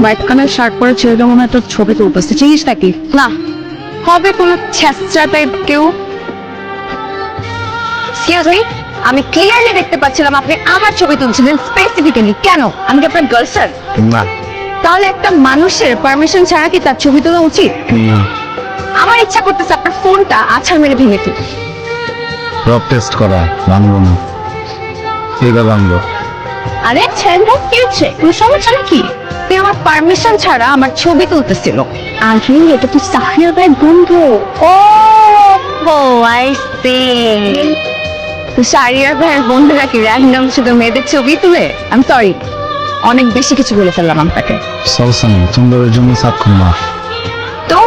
White colour shirt পরে ছেলেটা মনে তোর ছবি তুলতেছে চিনিস নাকি? না। হবে কোনো ছেঁচড়া টাইপ কেউ? আমি ক্লিয়ারলি দেখতে পাচ্ছিলাম আপনি আমার ছবি তুলছিলেন স্পেসিফিক্যালি কেন? আমি কি আপনার গার্লফ্রেন্ড না। তাহলে একটা মানুষের পারমিশন ছাড়া কি তার ছবি তোলা উচিত? না। আমার ইচ্ছা করতেছে আপনার ফোনটা আছাড় মেরে ভেঙে ফেলি। রব টেস্ট করা ভাঙবো না। এইবার ভাঙবো আরে ছেলেটা কি হচ্ছে? কোনো সমস্যা নাকি? তুই আমার পারমিশন ছাড়া আমার ছবি তুলতেছিল। আরে এটা তো সাহির ভাইয়ের বন্ধু। ও ও আই সি সারিয়ার ভাইয়ের বন্ধুরা কি র্যান্ডম শুধু মেয়েদের ছবি তুলে? আমি সরি অনেক বেশি কিছু বলে ফেললাম আপনাকে। সমস্যা নেই সুন্দরের জন্য সাপ খুলমা তো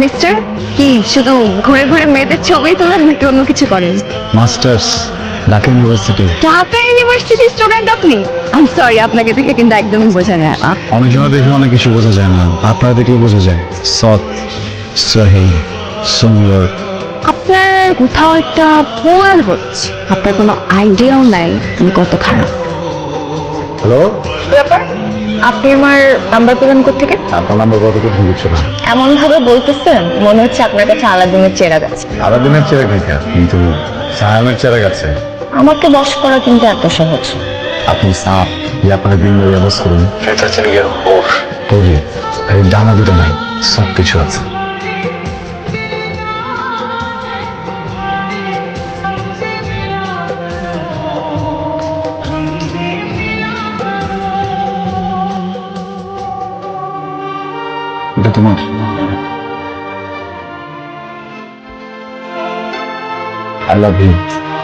মিস্টার কি শুধু ঘুরে ঘুরে মেয়েদের ছবি তোলেন নাকি অন্য কিছু করেন? Masters Dhaka university Dhaka university student আপনি আমি সরি আপনাকে দেখে কিন্তু একদমই বোঝা যায় না। অনেক সময় দেখে অনেক কিছু বোঝা যায় না। আপনারা দেখলে বোঝা যায়। সৎ সহি সুন্দর। আপনার কোথাও একটা ভুল হচ্ছে। আপনার কোনো আইডিয়াও নাই আমি কত খারাপ। হ্যালো? ব্যাপার? আপনি আমার নাম্বার পেলেন থেকে আপনার নাম্বার কত কিছু দিচ্ছ না? এমন ভাবে বলতেছেন মনে হচ্ছে আপনার কাছে আলাদিনের চেরা গেছে। আলাদিনের চেরাগ দেখা কিন্তু সায়ামের চেরাগ আছে আমাকে বশ করা কিন্তু এত সহজ। আপনি সাপ যে আপনার দিন ব্যবস করুন। সেটা চলে গেল ওর ওরে এই ডানা দুটো নাই সব কিছু আছে। এটা তোমার? I love you